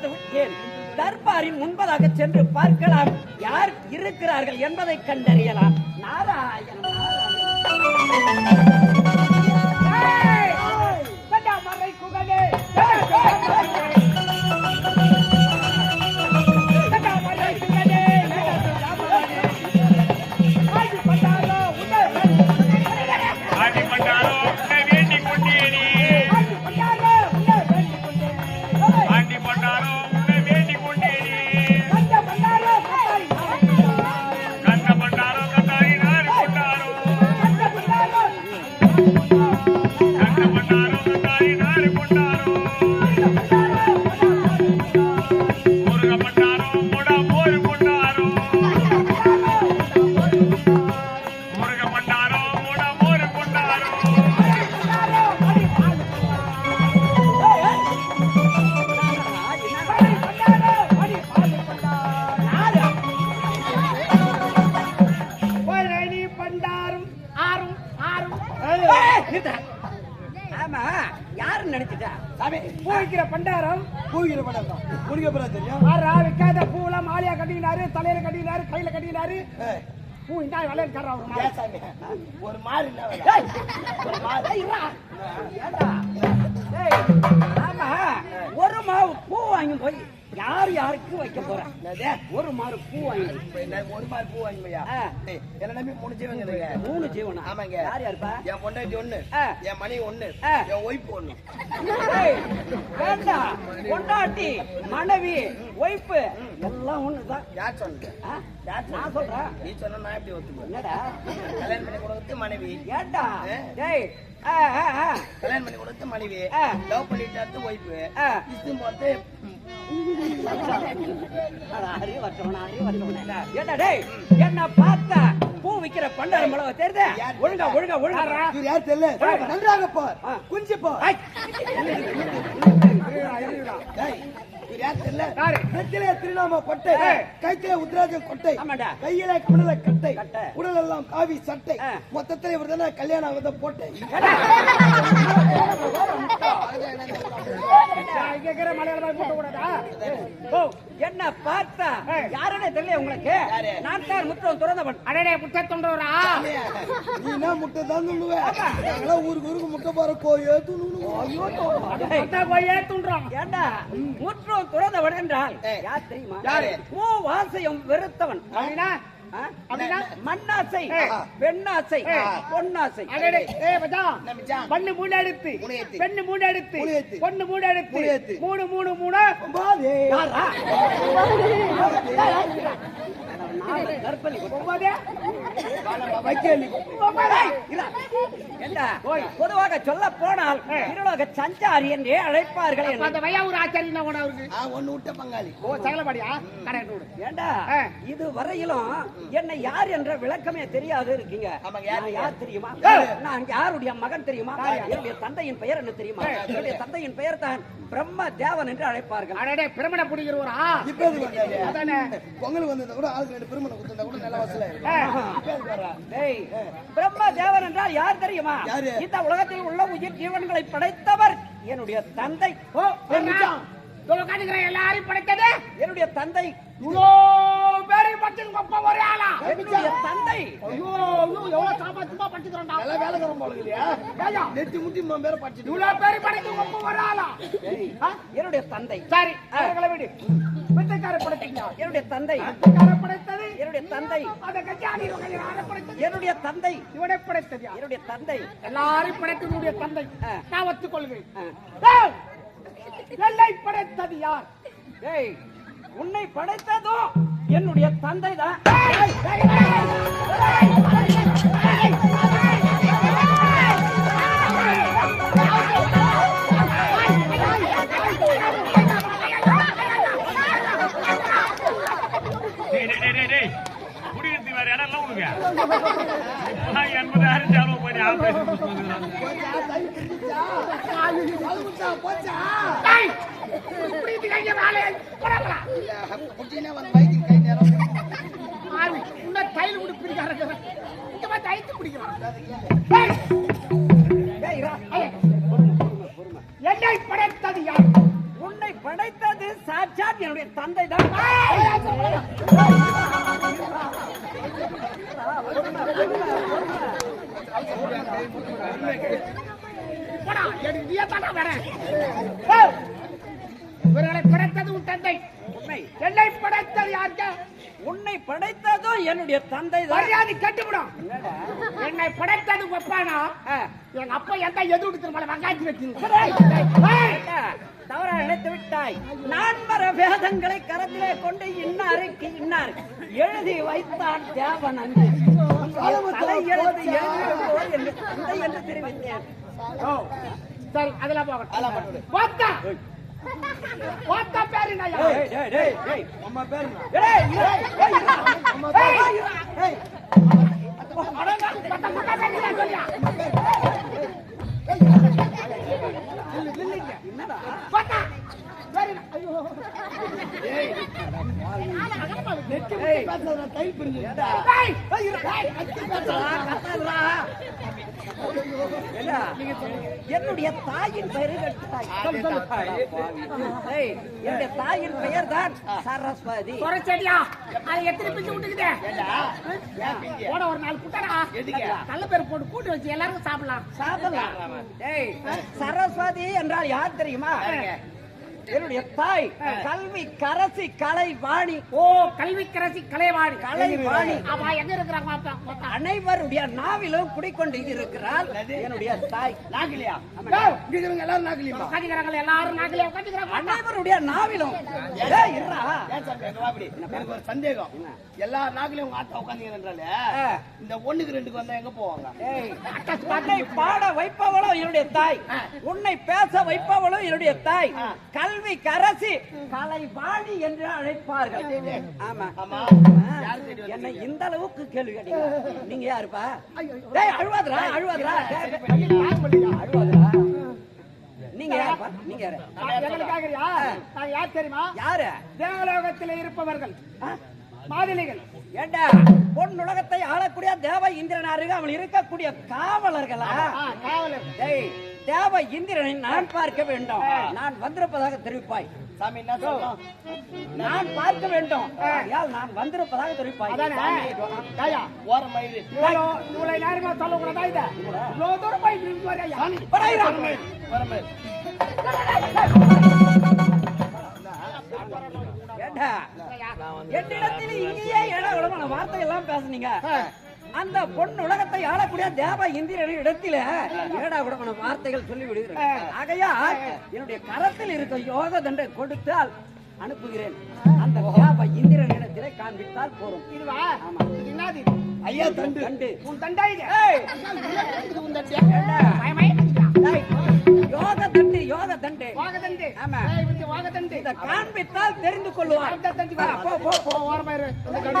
பார்த்து விட்டேன் தர்பாரின் முன்பதாக சென்று பார்க்கலாம். யார் இருக்கிறார்கள் என்பதை கண்டறியலாம். நாராயண ஆமா யாருன்னு நினைச்சிட்டா? பூவிக்கிற பண்டாரம். பூவிக்கிற அப்புறம் தெரியும்? ஆறா விற்காத பூலாம் மாலையா கட்டிக்கினாரு தலையில கட்டிக்கினாரு கையில கட்டிக்கினாரு? ஏய், பூ இந்த விளையாடுக்காரா ஒரு சாமி? ஒரு மாதிரி இல்ல ஒரு மா- டேய், இருடா. ஏண்டா? டேய், ஆமா ஒரு மாவு பூ வாங்கி போய் யார் யாருக்கு வைக்க போற என்னது? ஒரு மாறு பூ வாங்கி ஒரு மாதிரி பூ வாங்கிமையா ஆ. என்ன நம்பி மூணு ஜீவங்க இருக்குங்க. மூணு ஜீவனா ஆமாங்க யார் யாருப்பா என் பொண்டாட்டி ஒண்ணு ஆ. என் மணி ஒண்ணு. என் ஒய்ஃப் ஒண்ணு டேய், வேண்டாம் பொண்டாட்டி மனைவி ஒய்ஃபு எல்லாம் ஒண்ணுதான் யார் சொன்னது ஆ? நான் சொல்றேன் நீ சொன்ன நான் எப்படி ஒத்துக்குவேன் என்னடா கல்யாணம் பண்ணி கொடுத்து மனைவி ஏண்டா ஆ. டேய். கல்யாணம் பண்ணி கொடுத்து மனைவி. லவ் பண்ணிட்டு ஒய்ஃப். இஷ்டம் பார்த்து என்ன பார்த்தா பூ விக்கிற பண்டார மிளகா தெரியுதா? ஒழுங்கா ஒழுங்கா ஒழுங்கா யார் தெரியல? நன்றாக பார். குஞ்சு பார் நெத்திலே திருநாம கொட்டை. கைத்திலே உத்ராஜம் கொட்டை ஆமாடா. கையில கமல கட்டை. உடல் எல்லாம் காவி சட்டை. மொத்தத்துல இவர் தானே கல்யாணம் ஆகுத போட்டை என்ன பார்த்தா. யாருன்னே தெரியல உங்களுக்கு? நான் தான் முற்றம் துறந்தவன் அடடே முட்டை தொண்டவரா நீ என்ன முட்டை தான் சொல்லுவேன் ஊருக்கு ஊருக்கு முட்டை போற கோயோ துணுன்னு டேய், முட்டை போய் ஏத்துன்றோம் ஏண்டா முற்றம் துறந்தவன் என்றால். யார் தெரியுமா யாரு? வாசையும் வெறுத்தவன் அப்படின்னா? மண்ணாசை. பெண்ணாசை. பொன்னாசை? பண்ணு மூணு எடுத்து. பெண்ணு மூணு எடுத்து. பொண்ணு மூணு எடுத்து மூணு. மூணு மூணு பொதுவாக சொல்ல போனால் இருலோக சஞ்சாரி என்றே அழைப்பார்கள். அந்த ஒரு ஆச்சாரி விட்ட பங்காளி. ஓ சகலபாடியா? ஏண்டா. இது வரையிலும் என்னை யார் என்ற விளக்கமே தெரியாது இருக்கீங்க. யார் தெரியுமா? நான் யாருடைய மகன் தெரியுமா? என்னுடைய தந்தையின் பெயர் என்ன தெரியுமா? என்னுடைய தந்தையின் பெயர் தான் பிரம்ம தேவன் என்று அழைப்பார்கள். பிரமண பிடிக்கிறவரா இப்ப அதானே? பொங்கல் வந்தா கூட ஆளுக்கு பெருமனை குத்துந்தா கூட நல்ல வசல பிரம்ம தேவன் என்றால் யார் தெரியுமா? இந்த உலகத்தில் உள்ள உயிர் ஜீவன்களை படைத்தவர் என்னுடைய தந்தை. காட்டுக்கிற எல்லாரையும் படைத்தது. என்னுடைய தந்தை இவ்வளோ பேரையும் படைச்சது கொப்ப ஒரே ஆளா என்னுடைய தந்தை? ஐயோ ஐயோ எவ்வளவு சாமர்த்தியமா படைச்சுக்கிறோம்டா நல்ல வேலைக்காரன் போல இல்லையா ஏய்யா, நெத்தி முட்டி மூணு பேரை படிச்சுட்டு இவ்வளவு பேரையும் படைச்சது கொப்ப ஒரே ஆளா? என்னுடைய தந்தை. சரி அவர்களை விடு. வித்தைக்கார படைச்சீங்க என்னுடைய தந்தை. வித்தைக்கார படைத்தது? என்னுடைய தந்தை. அந்த கட்சியாடி யாரை படைத்தது? என்னுடைய தந்தை. இவனை படைத்தது? என்னுடைய தந்தை. எல்லாரையும் படைத்ததுடைய தந்தை. நான் ஒத்துக்கொள்கிறேன். ஏய், எல்லை படைத்தது யார்? ஏய் உன்னை படைத்ததும் என்னுடைய தந்தை தான் தையல் விட்டு பிடிக்காரு இந்த மாதிரி தைத்து பிடிக்கிறான் என்னை படைத்தது யார்? உன்னை படைத்தது சாட்சாத் என்னுடைய தந்தை தான். எனக்கு இவர்களை படைத்தது உன் தந்தை. உண்மை என்னை படைத்தது யாருக்க உன்னை படைத்ததும் என்னுடைய தந்தை மரியாதை கட்டுவிடும் என்னை படைத்தது ஒப்பானா ஆ. எங்க அப்பா எந்த எதிர்க்கு திரும்ப வெங்காயத்து வச்சிருக்க தவறா நினைத்து விட்டாய். நான்மர வேதங்களை கரத்திலே கொண்டு இன்னாருக்கு இன்னார். எழுதி வைத்தான் தேவன் அன்று எழுதி என்று தந்தை என்று தெரிவித்தேன் சரி அதெல்லாம் போகட்டும். போத்தா பேரு நான் டேய், டேய், டேய், டேய். அம்மா பேருங்க டேய், இரு, டேய், இருடா. டேய், இருடா. டேய். என்னடா டேய், கை பிரிஞ்சு ஏண்டா? ஏய், இருடா. கத்தாதடா, கத்தாதடா. ஏண்டா, என்னுடைய தாயின் பெயரு என்னுடைய தாயின் பெயர் தான் சரஸ்வதி. குறைச்சடியா அது எத்தனை பிஞ்சு விட்டுக்குதே போட ஒரு நாள் புட்டடா நல்ல பேர் போட்டு கூட்டி வச்சு எல்லாருக்கும் சாப்பிடலாம். சாப்பிடலாம். சரஸ்வதி என்றால் யார் தெரியுமா? என்னுடைய தாய் கல்வி கரசி கலை வாணி ஓ கல்வி கரசி கலைவாணி. கலைவாணி. அவ எங்க இருக்கிறாங்க பாப்பா, பாப்பா. அனைவருடைய நாவிலும் குடிக்கொண்டு இருக்கிறார் என்னுடைய தாய். நாகிலியா எல்லாரும் உட்காந்துக்கிறாங்களே, எல்லாரும் உட்காந்துக்கிறாங்க பாப்பா. அனைவருடைய நாவிலும். எனக்கு ஒரு சந்தேகம். எல்லா நாக்கிலையும் உங்க ஆத்தா உட்காந்துங்கிறாலே ஆ. இந்த ஒண்ணுக்கு ரெண்டுக்கு வந்தா எங்க போவாங்க? பாட வைப்பவளும் என்னுடைய தாய். உன்னை பேச வைப்பவளும் என்னுடைய தாய். கல்வி கரசி கலை வாணி என்று அழைப்பார்கள். ஆமா. என்னை இந்த அளவுக்கு கேள்வி கேட்டீங்க. நீங்க யாருப்பா? டேய் நீங்க யாருப்பா? நீங்க யாரு? தெரியுமா? தேவலோகத்திலே இருப்பவர்கள். ஆ? மாதிலிகள். ஏண்டா? பொன்னுலகத்தை ஆளக்கூடிய தேவ இந்திரன் அருகே அவள் இருக்கக்கூடிய காவலர்களா? காவலர். தேவ இந்திரனை நான் பார்க்க வேண்டும். நான் வந்திருப்பதாக தெரிவிப்பாய். சாமி என்ன நான் பார்க்க வேண்டும். ஆகையால் நான் வந்திருப்பதாக தெரிவிப்பாய். தாயா. ஓரம் மயிறு இவ்வளோ இவ்வளவு நேரமா சொல்லக்கூடாதா இத? இவ்வளவு தூரம் போய் நின்று வரையா படாயிரா. ஓரம் மயிறு ஏண்டா? என்னிடத்தில் இங்கேயே ஏடாகுடமான வார்த்தை எல்லாம் பேசுனீங்க. அந்த பொன் உலகத்தை ஆளக்கூடிய தேவ இந்திரன் இடத்தில ஏடாகுடமான வார்த்தைகள் சொல்லி விடுகிறேன். ஆகையா என்னுடைய கரத்தில் இருக்க யோக தண்டை கொடுத்தால் அனுப்புகிறேன். அந்த தேவ இந்திரன் இடத்திலே காண்பித்தால் போறோம் இதுவா ஆமா. இது என்னது? ஐயா தண்டு. உன் தண்டா இது? உன் ஏண்டா? பயமே ஏய், யோக தண்டு யோக தண்டு ஆமா. இது வாகதண்டு. இதை காண்பித்தால் தெரிந்து கொள்வார். தண்டி போ போ போ. போ